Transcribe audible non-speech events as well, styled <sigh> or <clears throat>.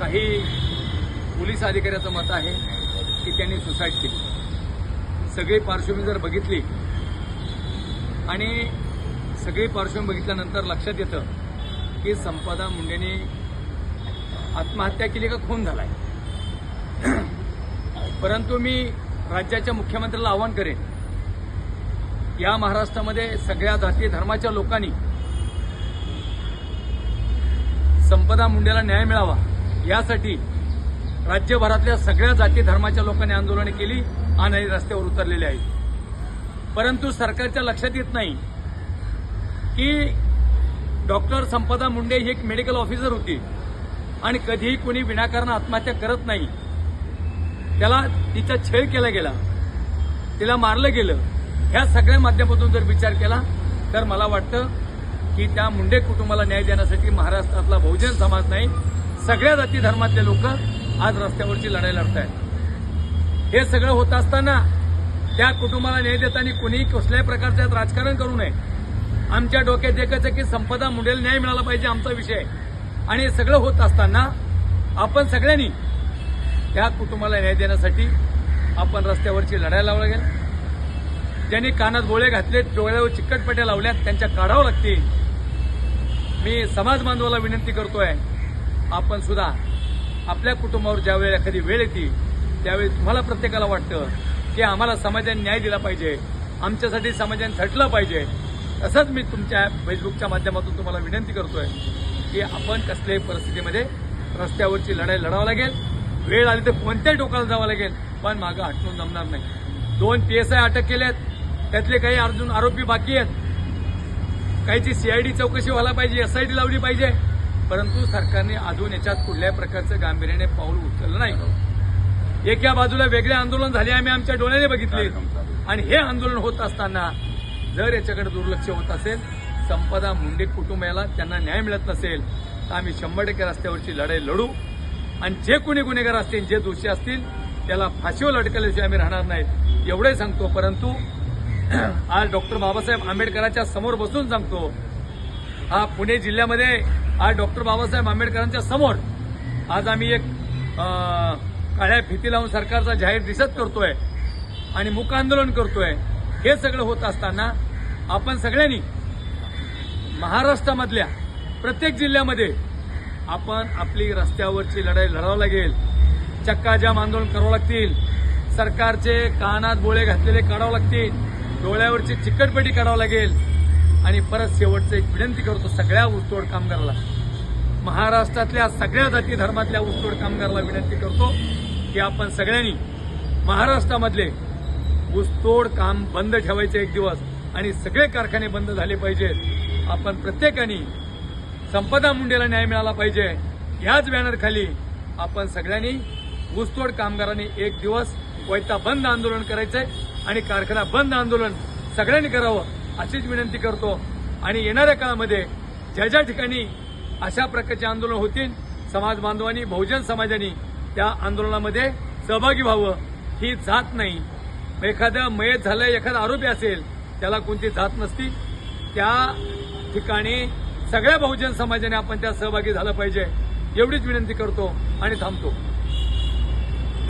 काही पोलीस अधिकाऱ्याचं मत आहे की त्यांनी सुसाईड केली. सगळी पार्श्वभूमी जर बघितली आणि सगळी पार्श्वभूमी बघितल्यानंतर लक्षात येतं की संपदा मुंडेने आत्महत्या केली का खून झालाय. <clears throat> परंतु मी राज्याच्या मुख्यमंत्र्याला आवाहन करेन या महाराष्ट्रामध्ये सगळ्या जाती धर्माच्या लोकांनी संपदा मुंडेला न्याय मिळावा. यासाठी राज्यभरातल्या सगळ्या जाती धर्माच्या लोकांनी आंदोलने केली आणि रस्त्यावर उतरलेले आहेत. परंतु सरकारच्या लक्षात येत नाही की डॉक्टर संपदा मुंडे ही एक मेडिकल ऑफिसर होती आणि कधीही कोणी विनाकारण आत्महत्या करत नाही. त्याला तिचा छळ केला गेला. तिला मारलं गेलं. ह्या सगळ्या माध्यमातून जर विचार केला तर मला वाटतं की त्या मुंडे कुटुंबाला न्याय देण्यासाठी महाराष्ट्रातला बहुजन समाज नाही सगळ्या जाती धर्मातले लोक आज रस्त्यावरची लढाई लढत आहेत हे सगळं होत असताना त्या कुटुंबाला न्याय देताना कुणीही कसल्याही प्रकारचं यात राजकारण करू नये. आमच्या डोक्यात एकच आहे की संपदा मुंडेला न्याय मिळाला पाहिजे आमचा विषय. आणि हे सगळं होत असताना आपण सगळ्यांनी त्या कुटुंबाला न्याय देण्यासाठी आपण रस्त्यावरची लढाई लावा लागेल. ज्यांनी कानात गोळे घातले डोळ्यावर चिकटपट्या लावल्यात त्यांच्या काढावं लागतील. मी समाज बांधवाला विनंती करतोय आपण सुद्धा आपल्या कुटुंबावर ज्यावेळी एखादी वेळ येते त्यावेळी तुम्हाला प्रत्येकाला वाटतं की आम्हाला समाजाने न्याय दिला पाहिजे आमच्यासाठी समाजाने झटलं पाहिजे. तसंच मी तुमच्या फेसबुकच्या माध्यमातून तुम्हाला विनंती करतोय की आपण कसल्याही परिस्थितीमध्ये रस्त्यावरची लढाई लढावं लागेल. वेळ आली तर कोणत्याही टोकाला जावं लागेल पण मागं हटून जमणार नाही. दोन पी एस आय अटक केलेत त्यातले काही अर्जुन आरोपी बाकी आहेत. काहीची सीआयडी चौकशी व्हायला पाहिजे एसआयटी लावली पाहिजे. परंतु सरकारने अजून याच्यात कुठल्याही प्रकारचं गांभीर्याने पाऊल उचललं नाही. एका बाजूला वेगळे आंदोलन झाले आम्ही आमच्या डोळ्याने बघितले. आणि हे आंदोलन होत असताना जर याच्याकडे दुर्लक्ष होत असेल संपदा मुंडे कुटुंबाला त्यांना न्याय मिळत नसेल तर आम्ही शंभर टक्के रस्त्यावरची लढाई लढू. आणि जे कोणी गुन्हेगार असतील जे दोषी असतील त्याला फाशीवर लटकल्याशिवाय आम्ही राहणार नाहीत. एवढे सांगतो परंतु आज डॉक्टर बाबासाहेब आंबेडकरांच्या समोर बसून सांगतो हा पुणे जिल्ह्यामध्ये आज डॉक्टर बाबासाहेब आंबेडकरांच्या समोर आज आम्ही एक काळ्या फिती लावून सरकारचा जाहीर दिसत करतोय आणि मुकांदोलन करतोय. हे सगळं होत असताना आपण सगळ्यांनी महाराष्ट्रामधल्या प्रत्येक जिल्ह्यामध्ये आपण आपली रस्त्यावरची लढाई लढावं लागेल. चक्काजाम आंदोलन करावं लागतील. सरकारचे कानात बोळे घातलेले काढावं लागतील. डोळ्यावरची चिकटपटी काढावं लागेल. आणि परत शेवटचं एक विनंती करतो सगळ्या ऊसतोड कामगाराला. महाराष्ट्रातल्या सगळ्या जाती धर्मातल्या ऊसतोड कामगाराला विनंती करतो की आपण सगळ्यांनी महाराष्ट्रामधले ऊसतोड काम बंद ठेवायचे एक दिवस आणि सगळे कारखाने बंद झाले पाहिजेत आपण प्रत्येकाने संपदा मुंडेला न्याय मिळाला पाहिजे. याच बॅनरखाली आपण सगळ्यांनी ऊसतोड कामगारांनी एक दिवस वैता बंद आंदोलन करायचंय आणि कारखाना बंद आंदोलन सगळ्यांनी करावं. अशीच विनंती करतो. आणि येणाऱ्या काळामध्ये ज्या ज्या ठिकाणी अशा प्रकारचे आंदोलन होतील समाज बांधवांनी बहुजन समाजाने त्या आंदोलनामध्ये सहभागी व्हावं ही जात नाही. एखादं मयत झालं एखादा आरोपी असेल त्याला कोणती जात नसती. त्या ठिकाणी सगळ्या बहुजन समाजाने आपण त्या सहभागी झालं पाहिजे एवढीच विनंती करतो आणि थांबतो.